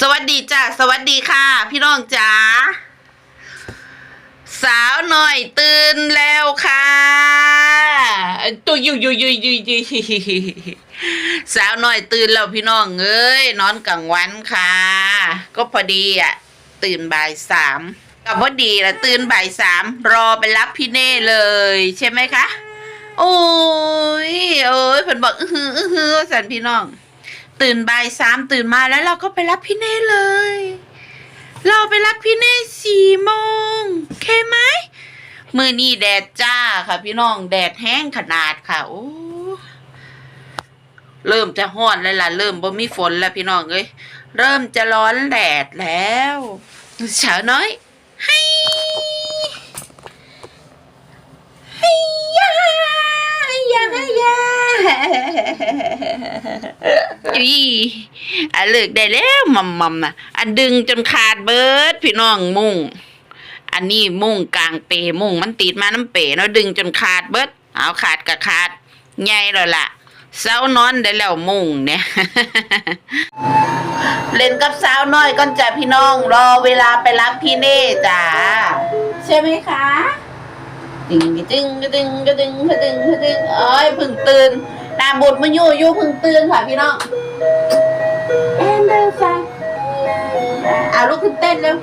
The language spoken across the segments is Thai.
สวัสดีจ้าสวัสดีค่ะ พี่น้องจ๋าสาวหน่อยตื่นแล้วค่ะตัวยุยยุยยุยยุยยุยสาวหน่อยตื่นแล้วพี่น้องเอ้ยนอนกลางวันค่ะ ก็พอดีอะ ตื่นบ่ายสามก็พอดีละตื่นบ่ายสามรอไปรับพี่เน่เลย ใช่ไหมคะ โอ้ยโอ้ยเพิ่นบอกอื้อหืออื้อหือสันพี่น้อง ตื่นบ่ายสามตื่นมาแล้วเราก็ไปรับพี่เน่เลย เราไปรับพี่เน่สี่โมงเคไหมมือนี่แดดจ้าค่ะพี่น้องแดดแห้งขนาดค่ะโอ้เริ่มจะห้อนแล้วล่ะเริ่มบ่มีฝนแล้วพี่น้องเอ้ยเริ่มจะร้อนแดดแล้วเช้าน้อย อีอันเลิกได้แล้วมัมมัมนะอันดึงจนขาดเบิดพี่น้องมุ่ง อันนี้มุ่งกลางเปมุ่งมันติดมาน้ำเปเนาะดึงจนขาดเบิดเอาขาดกับขาดใหญ่แล้วล่ะเสานอนได้แล้วมุ่งเนี่ยเล่นกับสาวน้อยก่อนจ้ะพี่น้อง รอเวลาไปรับพี่เน่จ้าใช่ไหมคะตึงกระตึงกระตึงกระตึงกระตึงกระตึงเอ้ยเพึ่งตื่น หนาบุดมาอยู่อยู่เพึ่งตื่นค่ะพี่น้องเอ็นเดอร์ฟังเอาลุกขึ้นเต้นเร็ว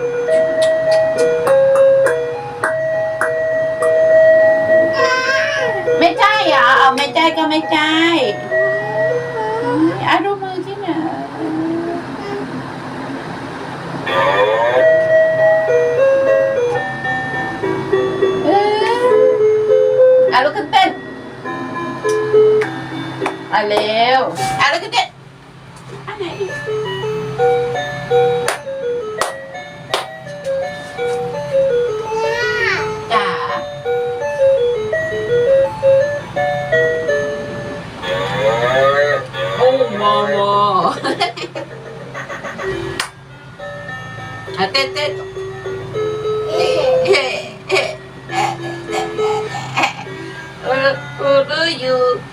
ไม่ใช่เหรอเอาไม่ใช่ก็ไม่ใช่ อะเร็วอะลุกขึ้นเต้นอันไหนดีจ๋าโอ้โมโมอะเต้นเต้นเออเออเอออยู่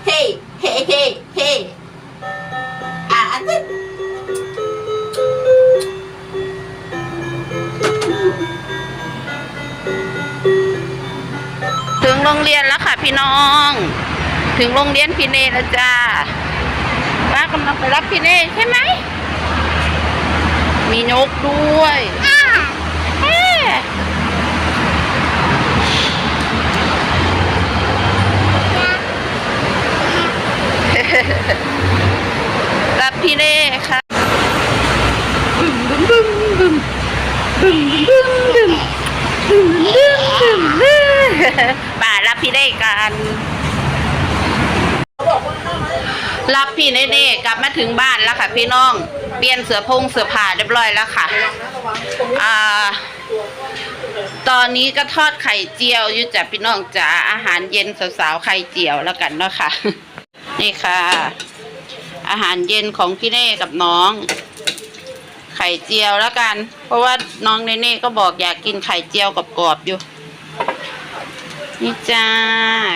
เฮ้เเรียนแล้วค่ะพี่น้อง ถึงโรงเรียนพี่เนแล้วจ้าป้ากำลังไปรับพี่เนใช่ไหม มีนกด้วยรับพี่เน่ค่ะบึมบึมบึมบึมบึมบึมบึมบึมบึมบึมบึมป่า พี่เน่กันรับพี่เน่ๆกลับมาถึงบ้านแล้วค่ะ พี่น้อง เปลี่ยนเสื้อพงเสื้อผ้าเรียบร้อยแล้วค่ะ อ่า ตอนนี้ก็ทอดไข่เจียวอยู่จ้ะพี่น้องจ๋าอาหารเย็นสาวๆไข่เจียวแล้วกันเนาะค่ะ นี่ค่ะ อาหารเย็นของพี่เน่กับน้อง ไข่เจียวแล้วกัน เพราะว่าน้องเน่ก็บอกอยากกินไข่เจียวกับกรอบๆอยู่ นี่จ้า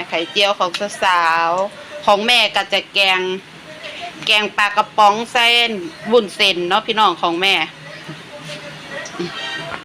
ไข่เจียวของสาวๆของแม่ก็จะแกง แกงปลากระป๋องเส้นบุญเส้นเนาะพี่น้องของแม่